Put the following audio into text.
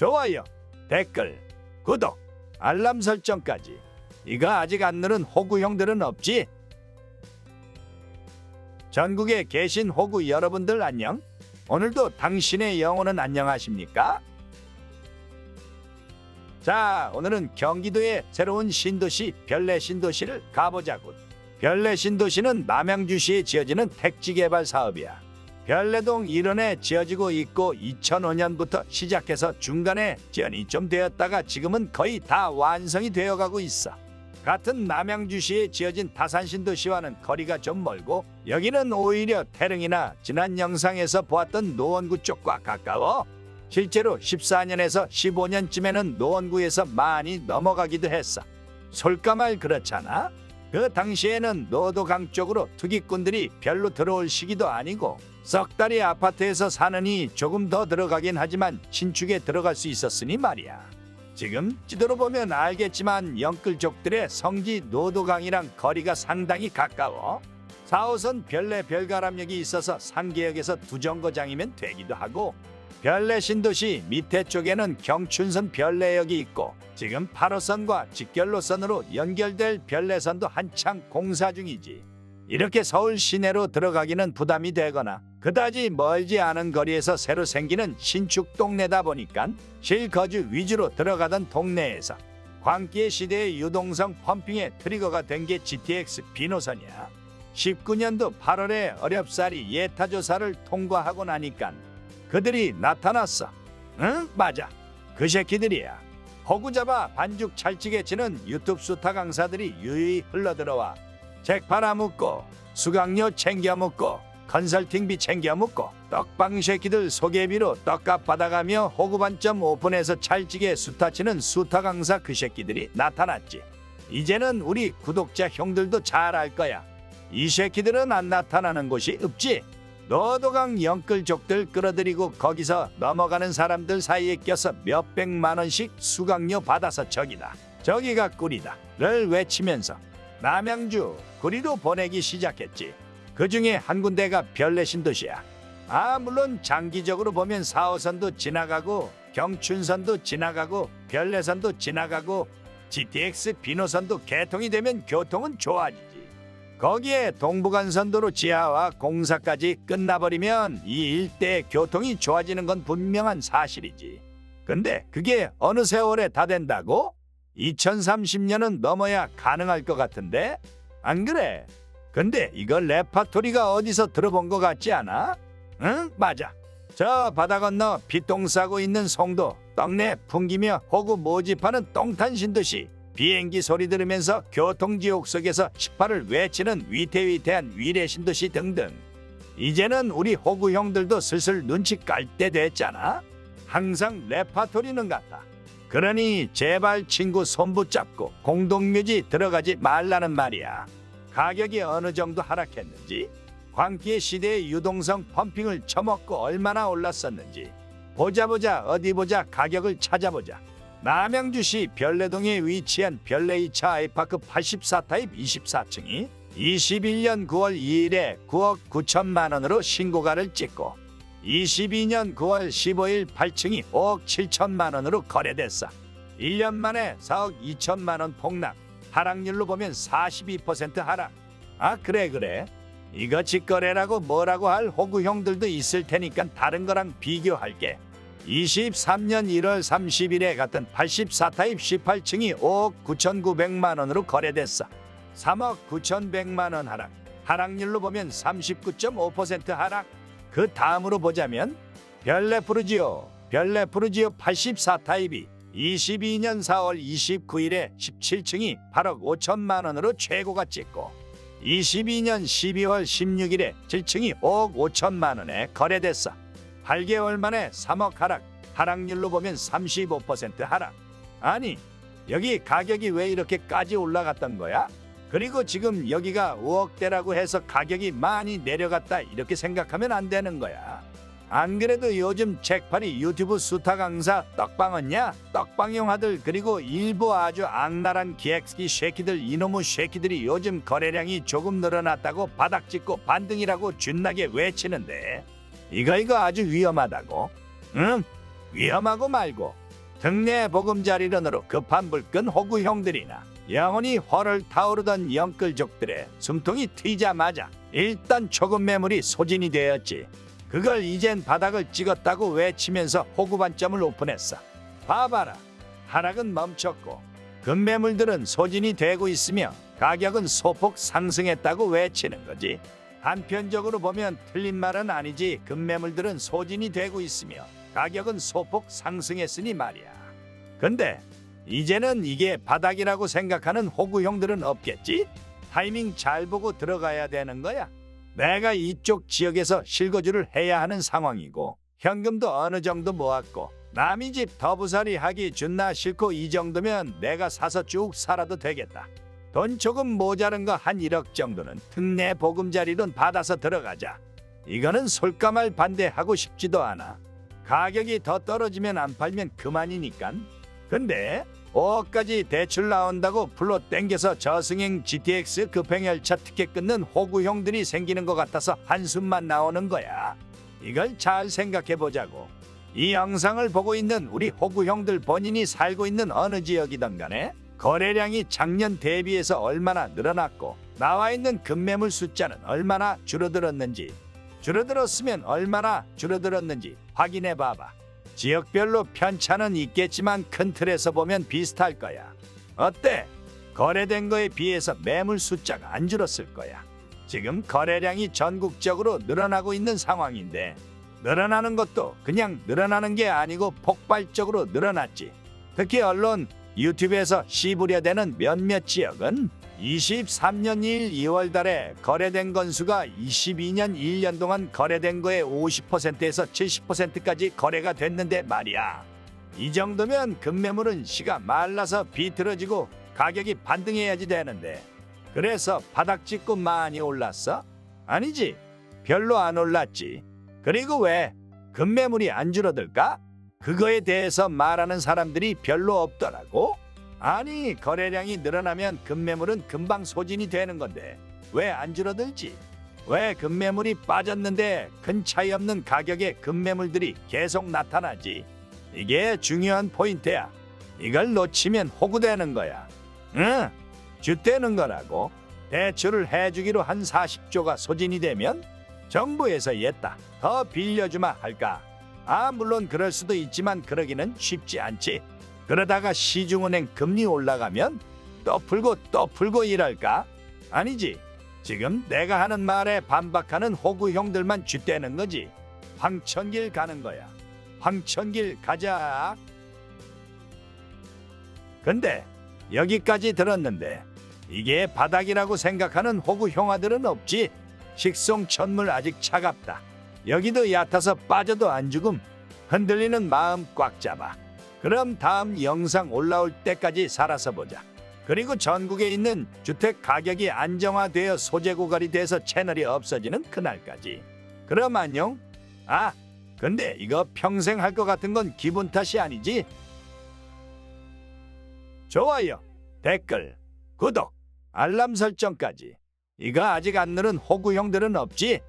좋아요, 댓글, 구독, 알람 설정까지. 이거 아직 안 누른 호구 형들은 없지? 전국에 계신 호구 여러분들 안녕? 오늘도 당신의 영혼은 안녕하십니까? 자, 오늘은 경기도의 새로운 신도시 별내 신도시를 가보자군. 별내 신도시는 남양주시에 지어지는 택지 개발 사업이야. 별내동 일원에 지어지고 있고 2005년부터 시작해서 중간에 지연이 좀 되었다가 지금은 거의 다 완성이 되어가고 있어. 같은 남양주시에 지어진 다산신도시와는 거리가 좀 멀고 여기는 오히려 태릉이나 지난 영상에서 보았던 노원구 쪽과 가까워 실제로 14년에서 15년쯤에는 노원구에서 많이 넘어가기도 했어. 솔까말 그렇잖아? 그 당시에는 노도강 쪽으로 투기꾼들이 별로 들어올 시기도 아니고 석 달이 아파트에서 사느니 조금 더 들어가긴 하지만 신축에 들어갈 수 있었으니 말이야. 지금 지도로 보면 알겠지만 영끌족들의 성지 노도강이랑 거리가 상당히 가까워 4호선 별내 별가람역이 있어서 상계역에서 두 정거장이면 되기도 하고 별내 신도시 밑에 쪽에는 경춘선 별내역이 있고 지금 8호선과 직결로선으로 연결될 별내선도 한창 공사 중이지. 이렇게 서울 시내로 들어가기는 부담이 되거나 그다지 멀지 않은 거리에서 새로 생기는 신축 동네다 보니까 실거주 위주로 들어가던 동네에서 광기의 시대의 유동성 펌핑의 트리거가 된 게 GTX 비노선이야. 19년도 8월에 어렵사리 예타조사를 통과하고 나니까 그들이 나타났어. 응? 맞아. 그 새끼들이야. 호구 잡아 반죽 찰지게 치는 유튜브 수타 강사들이 유유히 흘러들어와 책 팔아먹고 수강료 챙겨 먹고 컨설팅비 챙겨 먹고 떡방 새끼들 소개 비로 떡값 받아가며 호구반점 오픈해서 찰지게 수타치는 수타 강사 그 새끼들이 나타났지. 이제는 우리 구독자 형들도 잘 알 거야. 이 새끼들은 안 나타나는 곳이 없지. 노도강 영끌족들 끌어들이고 거기서 넘어가는 사람들 사이에 껴서 몇 백만 원씩 수강료 받아서 저기다. 저기가 꿀이다 를 외치면서 남양주 구리로 보내기 시작했지. 그 중에 한 군데가 별내신도시야. 아 물론 장기적으로 보면 4호선도 지나가고 경춘선도 지나가고 별내선도 지나가고 GTX 비노선도 개통이 되면 교통은 좋아지지. 거기에 동부간선도로 지하와 공사까지 끝나버리면 이 일대의 교통이 좋아지는 건 분명한 사실이지. 근데 그게 어느 세월에 다 된다고? 2030년은 넘어야 가능할 것 같은데? 안 그래? 근데 이거 레파토리가 어디서 들어본 것 같지 않아? 응? 맞아. 저 바다 건너 피똥 싸고 있는 송도 떡내 풍기며 호구 모집하는 똥탄신듯이 비행기 소리 들으면서 교통지옥 속에서 18을 외치는 위태위태한 위례신도시 등등. 이제는 우리 호구 형들도 슬슬 눈치 깔 때 됐잖아. 항상 레파토리는 같다. 그러니 제발 친구 손 붙잡고 공동묘지 들어가지 말라는 말이야. 가격이 어느 정도 하락했는지, 광기의 시대의 유동성 펌핑을 처먹고 얼마나 올랐었는지 보자 보자 어디 보자 가격을 찾아보자. 남양주시 별내동에 위치한 별내 2차 아이파크 84타입 24층이 21년 9월 2일에 9억 9천만 원으로 신고가를 찍고 22년 9월 15일 8층이 5억 7천만 원으로 거래됐어. 1년 만에 4억 2천만 원 폭락. 하락률로 보면 42% 하락. 아 그래 그래. 이거 직거래라고 뭐라고 할 호구 형들도 있을 테니까 다른 거랑 비교할게. 23년 1월 30일에 같은 84타입 18층이 5억 9,900만 원으로 거래됐어. 3억 9,100만 원 하락. 하락률로 보면 39.5% 하락. 그 다음으로 보자면 별내 푸르지오 84타입이 22년 4월 29일에 17층이 8억 5천만 원으로 최고가 찍고 22년 12월 16일에 7층이 5억 5천만 원에 거래됐어. 8개월 만에 3억 하락, 하락률로 보면 35% 하락. 아니, 여기 가격이 왜 이렇게까지 올라갔던 거야? 그리고 지금 여기가 5억대라고 해서 가격이 많이 내려갔다 이렇게 생각하면 안 되는 거야. 안 그래도 요즘 책팔이 유튜브 수타 강사 떡방언냐? 떡방용 아들 그리고 일부 아주 악랄한 기획기 쉐키들 이놈의 쉐키들이 요즘 거래량이 조금 늘어났다고 바닥 찍고 반등이라고 준나게 외치는데 이거 이거 아주 위험하다고. 응? 위험하고 말고 등내 보금자리런으로 급한 불끈 호구 형들이나 영원히 화를 타오르던 영끌족들의 숨통이 트이자마자 일단 초급 매물이 소진이 되었지. 그걸 이젠 바닥을 찍었다고 외치면서 호구 반점을 오픈했어. 봐봐라. 하락은 멈췄고 금매물들은 소진이 되고 있으며 가격은 소폭 상승했다고 외치는 거지. 한편적으로 보면 틀린 말은 아니지 금매물들은 소진이 되고 있으며 가격은 소폭 상승했으니 말이야. 근데 이제는 이게 바닥이라고 생각하는 호구형들은 없겠지? 타이밍 잘 보고 들어가야 되는 거야. 내가 이쪽 지역에서 실거주를 해야 하는 상황이고 현금도 어느 정도 모았고 남이 집 더부살이 하기 준나 싫고 이 정도면 내가 사서 쭉 살아도 되겠다. 돈 조금 모자른 거 한 1억 정도는 특내 보금자리론 받아서 들어가자. 이거는 솔까말 반대하고 싶지도 않아. 가격이 더 떨어지면 안 팔면 그만이니깐. 근데 5억까지 대출 나온다고 불로 땡겨서 저승행 GTX 급행열차 티켓 끊는 호구형들이 생기는 것 같아서 한숨만 나오는 거야. 이걸 잘 생각해 보자고. 이 영상을 보고 있는 우리 호구형들 본인이 살고 있는 어느 지역이든 간에 거래량이 작년 대비해서 얼마나 늘어났고 나와 있는 금매물 숫자는 얼마나 줄어들었는지 줄어들었으면 얼마나 줄어들었는지 확인해 봐봐. 지역별로 편차는 있겠지만 큰 틀에서 보면 비슷할 거야. 어때? 거래된 거에 비해서 매물 숫자가 안 줄었을 거야. 지금 거래량이 전국적으로 늘어나고 있는 상황인데 늘어나는 것도 그냥 늘어나는 게 아니고 폭발적으로 늘어났지. 특히 언론 유튜브에서 씹으려대는 몇몇 지역은 23년 1 2월 달에 거래된 건수가 22년 1년 동안 거래된 거의 50%에서 70%까지 거래가 됐는데 말이야. 이 정도면 금매물은 시가 말라서 비틀어지고 가격이 반등해야지 되는데 그래서 바닥 찍고 많이 올랐어? 아니지. 별로 안 올랐지. 그리고 왜 금매물이 안 줄어들까? 그거에 대해서 말하는 사람들이 별로 없더라고. 아니 거래량이 늘어나면 금매물은 금방 소진이 되는 건데 왜 안 줄어들지? 왜 금매물이 빠졌는데 큰 차이 없는 가격의 금매물들이 계속 나타나지? 이게 중요한 포인트야. 이걸 놓치면 호구되는 거야. 응, 주되는 거라고. 대출을 해주기로 한 40조가 소진이 되면 정부에서 옛다 더 빌려주마 할까? 아 물론 그럴 수도 있지만 그러기는 쉽지 않지. 그러다가 시중은행 금리 올라가면 또 풀고 또 풀고 이럴까? 아니지. 지금 내가 하는 말에 반박하는 호구 형들만 쥐대는 거지. 황천길 가는 거야. 황천길 가자. 근데 여기까지 들었는데 이게 바닥이라고 생각하는 호구 형아들은 없지. 식송 천물 아직 차갑다. 여기도 얕아서 빠져도 안 죽음. 흔들리는 마음 꽉 잡아. 그럼 다음 영상 올라올 때까지 살아서 보자. 그리고 전국에 있는 주택 가격이 안정화되어 소재 고갈이 돼서 채널이 없어지는 그날까지. 그럼 안녕. 아, 근데 이거 평생 할 것 같은 건 기분 탓이 아니지? 좋아요, 댓글, 구독, 알람 설정까지. 이거 아직 안 누른 호구 형들은 없지?